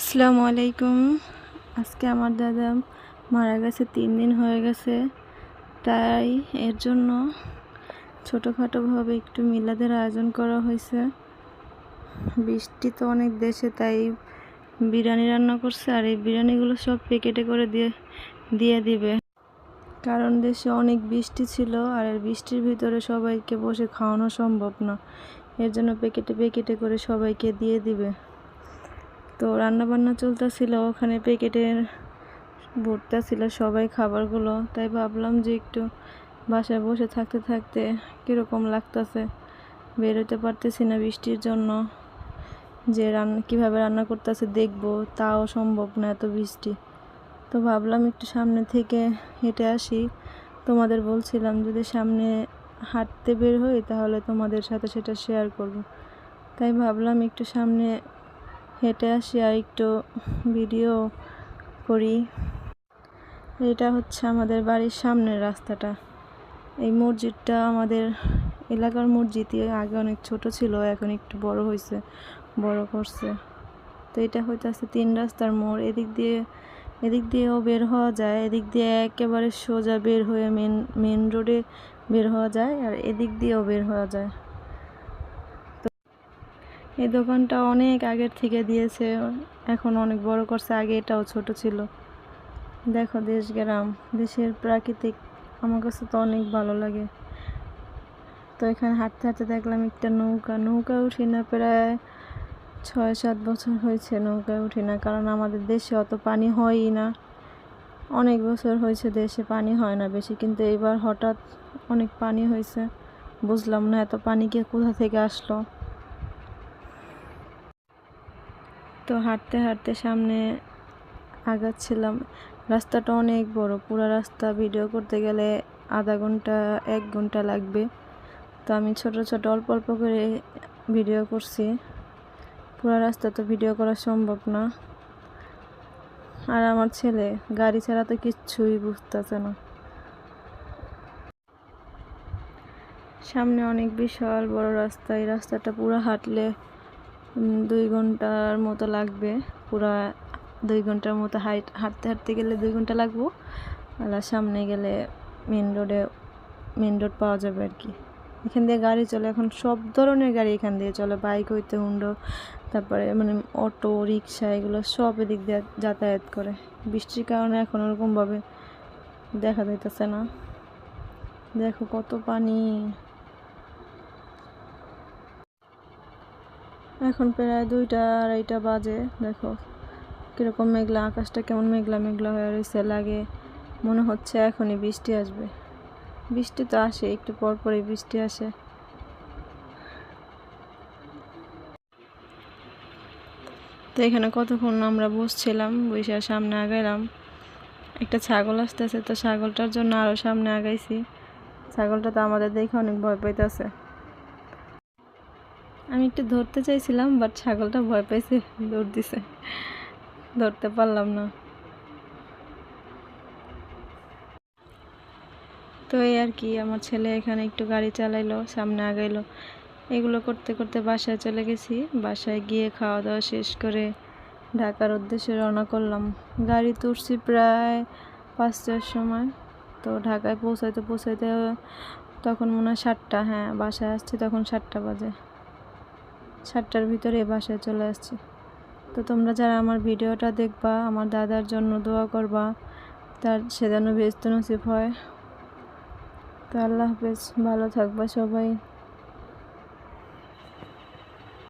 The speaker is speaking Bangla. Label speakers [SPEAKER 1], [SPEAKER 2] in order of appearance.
[SPEAKER 1] আসসালামু আলাইকুম। আজকে আমার দাদা মারা গেছে, তিন দিন হয়ে গেছে। তাই এর জন্য ছোটোখাটোভাবে একটু মিলাদের আয়োজন করা হয়েছে। বৃষ্টি তো অনেক দেশে, তাই বিরিয়ানি রান্না করছে আর এই বিরিয়ানিগুলো সব প্যাকেটে করে দিয়ে দিয়ে দিবে। কারণ দেশে অনেক বৃষ্টি ছিল আর এর বৃষ্টির ভিতরে সবাইকে বসে খাওয়ানো সম্ভব না। এর জন্য প্যাকেটে প্যাকেটে করে সবাইকে দিয়ে দিবে। তো রান্না বান্না চলতেছিল, ওখানে প্যাকেটের ভরতেছিল সবাই খাবারগুলো। তাই ভাবলাম যে একটু বাসায় বসে থাকতে থাকতে কীরকম লাগতেছে বেরোতে পারতেছি না বৃষ্টির জন্য। যে রান্না কীভাবে রান্না করতেছে দেখব, তাও সম্ভব না এত বৃষ্টি। তো ভাবলাম একটু সামনে থেকে হেঁটে আসি। তোমাদের বলছিলাম যদি সামনে হাঁটতে বের হই, তাহলে তোমাদের সাথে সেটা শেয়ার করব। তাই ভাবলাম একটু সামনে হেঁটে আসি আর একটু ভিডিও করি। এটা হচ্ছে আমাদের বাড়ির সামনের রাস্তাটা। এই মসজিদটা আমাদের এলাকার মসজিদই, আগে অনেক ছোট ছিল, এখন একটু বড় হয়েছে বড় করছে। তো এটা হইতেছে তিন রাস্তার মোড়। এদিক দিয়ে, এদিক দিয়েও বের হওয়া যায়। এদিক দিয়ে একেবারে সোজা বের হয়ে মেন মেন রোডে বের হওয়া যায় আর এদিক দিয়েও বের হওয়া যায়। এই দোকানটা অনেক আগের থেকে দিয়েছে, এখন অনেক বড় করছে, আগে এটাও ছোট ছিল। দেখো, দেশ গ্রাম, দেশের প্রাকৃতিক, আমার কাছে তো অনেক ভালো লাগে। তো এখানে হাঁটতে হাঁটতে দেখলাম একটা নৌকা নৌকা উঠি না, প্রায় ছয় সাত বছর হয়েছে নৌকায় উঠি না, কারণ আমাদের দেশে অত পানি হয়ই না। অনেক বছর হয়েছে দেশে পানি হয় না বেশি, কিন্তু এবার হঠাৎ অনেক পানি হয়েছে, বুঝলাম না এত পানি কে কোথা থেকে আসলো। তো হাঁটতে হাঁটতে সামনে আগাচ্ছিলাম। রাস্তাটা অনেক বড়, পুরো রাস্তা। ভিডিও করতে গেলে আধা ঘণ্টা, এক ঘণ্টা লাগবে। তো আমি ছোট ছোট, অল্প অল্প করে ভিডিও করছি। পুরো রাস্তা তো ভিডিও করা সম্ভব না। আর আমার ছেলে, গাড়ি ছাড়া তো কিচ্ছুই বুঝতেছে না। সামনে অনেক বিশাল বড় রাস্তা। এই রাস্তাটা পুরো হাঁটলে দুই ঘণ্টার মতো লাগবে। পুরা দুই ঘণ্টার মতো হাইট, হাঁটতে হাঁটতে গেলে দুই ঘণ্টা লাগবো। আর সামনে গেলে মেন রোডে মেন রোড পাওয়া যাবে আর কি। এখান দিয়ে গাড়ি চলে, এখন সব ধরনের গাড়ি এখান দিয়ে চলে। বাইক হইতে হুন্ডো, তারপরে মানে অটো, রিক্সা, এগুলো সব এদিক দিয়ে যাতায়াত করে। বৃষ্টির কারণে এখন ওরকমভাবে দেখা যাইতেছে না। দেখো কত পানি। এখন প্রায় দুইটা আড়াইটা বাজে, দেখো। কীরকম মেঘলা, আকাশটা কেমন মেঘলা মেঘলা হয়ে রয়েছে, লাগে। মনে হচ্ছে এখনই বৃষ্টি আসবে। বৃষ্টি তো আসে, একটু পর পরই বৃষ্টি আসে। তো এখানে কতক্ষণ আমরা বসছিলাম, বসে সামনে আগাইলাম। একটা ছাগল আসতেছে, তো ছাগলটার জন্য আরও সামনে আগাইছি। ছাগলটা তো আমাদের দেখে অনেক ভয় পাইতেছে। আমি একটু ধরতে চাইছিলাম বাট ছাগলটা ভয় পাইছে, দৌড় দিছে। ধরতে পারলাম না। তো এই আর কি, আমার ছেলে এখানে একটু গাড়ি চালাইলো, সামনে আগাইলো। এগুলো করতে করতে বাসায় চলে গেছি। বাসায় গিয়ে খাওয়া দাওয়া শেষ করে ঢাকার উদ্দেশ্যে রওনা করলাম। গাড়ি তুলছি প্রায় পাঁচটার সময়। তো ঢাকায় পৌঁছাইতে পৌঁছাইতে তখন মনে হয় সাতটা হ্যাঁ বাসায় আসছি তখন সাতটা বাজে। সাতটার ভিতরে এ বাসায় চলে আসছি। তো তোমরা যারা আমার ভিডিওটা দেখবা, আমার দাদার জন্য দোয়া করবা, তার সে যেন ব্যস্ত নসিব হয়। তো আল্লাহ হাফেজ, ভালো থাকবা সবাই।